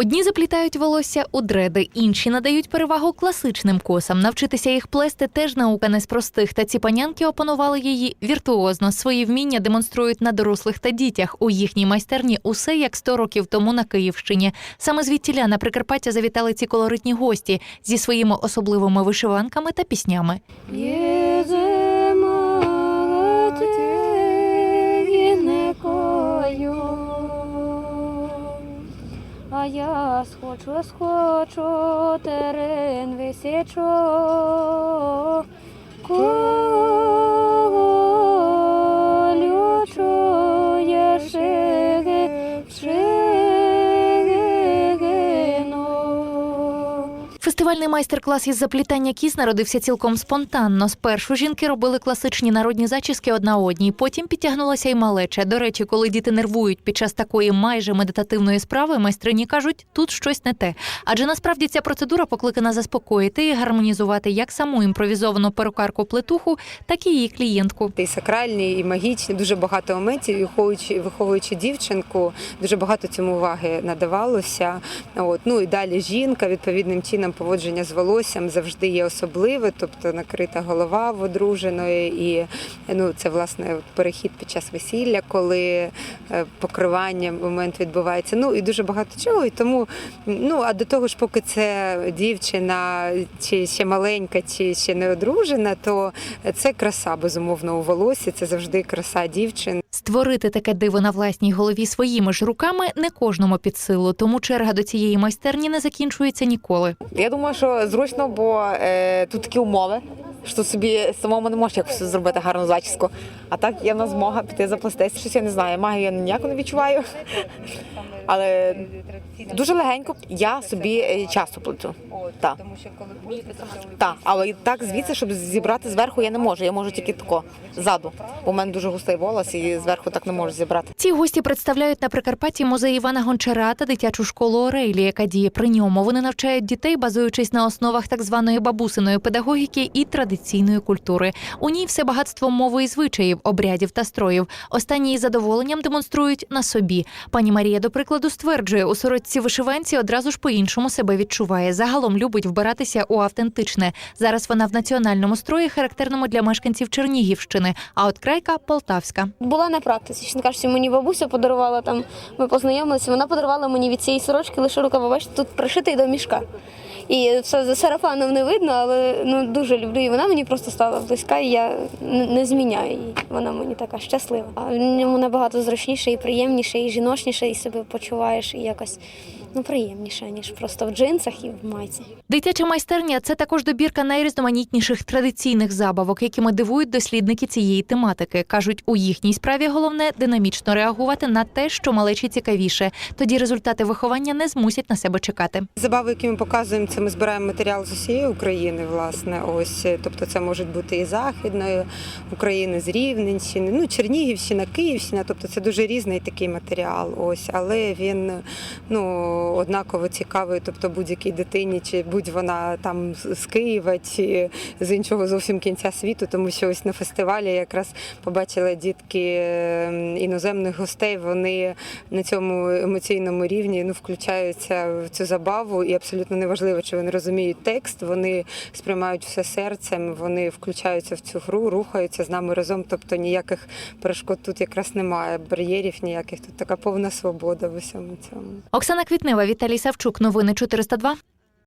Одні заплітають волосся у дреди, інші надають перевагу класичним косам. Навчитися їх плести теж наука не з простих. Та ці панянки опанували її віртуозно. Свої вміння демонструють на дорослих та дітях. У їхній майстерні усе як 100 років тому на Київщині. Саме звідтіля на Прикарпаття завітали ці колоритні гості зі своїми особливими вишиванками та піснями. А хочу, схочу, терен висічу. Колючує Фестивальний майстер-клас із заплітання кіз народився цілком спонтанно. Спершу жінки робили класичні народні зачіски одна одній, потім підтягнулася й малеча. До речі, коли діти нервують під час такої майже медитативної справи, майстрині кажуть, тут щось не те. Адже насправді ця процедура покликана заспокоїти і гармонізувати як саму імпровізовану перукарку плетуху, так і її клієнтку. І сакральні, і магічні, дуже багато моментів, виховуючи, виховуючи дівчинку, дуже багато цьому уваги надавалося. От. Ну і далі жінка, відповідним чином поводження з волоссям завжди є особливе, тобто накрита голова в одруженої, і ну, це власне перехід під час весілля, коли е, покривання момент відбувається. Ну і дуже багато чого. І тому, ну а до того ж, поки це дівчина, чи ще маленька, чи ще не одружена, то це краса безумовно у волосі. Це завжди краса дівчин. Створити таке диво на власній голові своїми ж руками не кожному під силу, тому черга до цієї майстерні не закінчується ніколи. Я думаю, що зручно, бо е, тут такі умови, що собі самому не можеш якось зробити гарну зачіску. А так є в нас змога піти заплестися. Щось я не знаю, магію я ніяко не відчуваю. Але дуже легенько я собі е, часто плету. Так. Так, але і так звідси, щоб зібрати зверху, я не можу. Я можу тільки тако ззаду. В мене дуже густий волос і зверху так не можу зібрати. Ці гості представляють на Прикарпатті музей Івана Гончара та дитячу школу Орейлі, яка діє при ньому. Вони навчають дітей, базуючись на основах так званої бабусиної педагогіки і традиційної культури. У ній все багатство мови і звичаїв, обрядів та строїв. Останні із задоволенням демонструють на собі. Пані Марія, до прикладу, стверджує, у сорочці вишиванці одразу ж по-іншому себе відчуває. Загалом любить вбиратися у автентичне. Зараз вона в національному строї, характерному для мешканців Чернігівщини. А от крайка полтавська. Була на практиці. Чесно кажучи, мені бабуся подарувала там. Ми познайомилися. Вона подарувала мені від цієї сорочки лише рукава. Бачите, тут пришитий до мішка. І все за сарафаном не видно, але ну дуже люблю. І вона мені просто стала близька, і я не, зміняю її. Вона мені така щаслива. А в ньому набагато зручніше і приємніше, і жіночніше, і себе почуваєш і якось ну приємніше, ніж просто в джинсах і в майці. Дитяча майстерня це також добірка найрізноманітніших традиційних забавок, якими дивують дослідники цієї тематики. кажуть, у їхній справі головне динамічно реагувати на те, що малечі цікавіше. Тоді результати виховання не змусять на себе чекати. Забави, які ми показуємо, це ми збираємо матеріал з усієї України, власне. Ось, тобто це можуть бути і Західної України, з Рівненщини, ну Чернігівщина, Київщина. Тобто це дуже різний такий матеріал. Ось, але він ну однаково цікавий, тобто будь-якій дитині, чи будь вона там з- Києва, чи з іншого зовсім кінця світу, тому що ось на фестивалі я якраз побачила дітки е, іноземних гостей. Вони на цьому емоційному рівні ну включаються в цю забаву, і абсолютно неважливо, чи вони розуміють текст. Вони сприймають все серцем, вони включаються в цю гру, рухаються з нами разом. Тобто ніяких перешкод тут якраз немає, бар'єрів ніяких. Тут така повна свобода в усьому цьому. Оксана Квітнева, Віталій Савчук. Новини 402.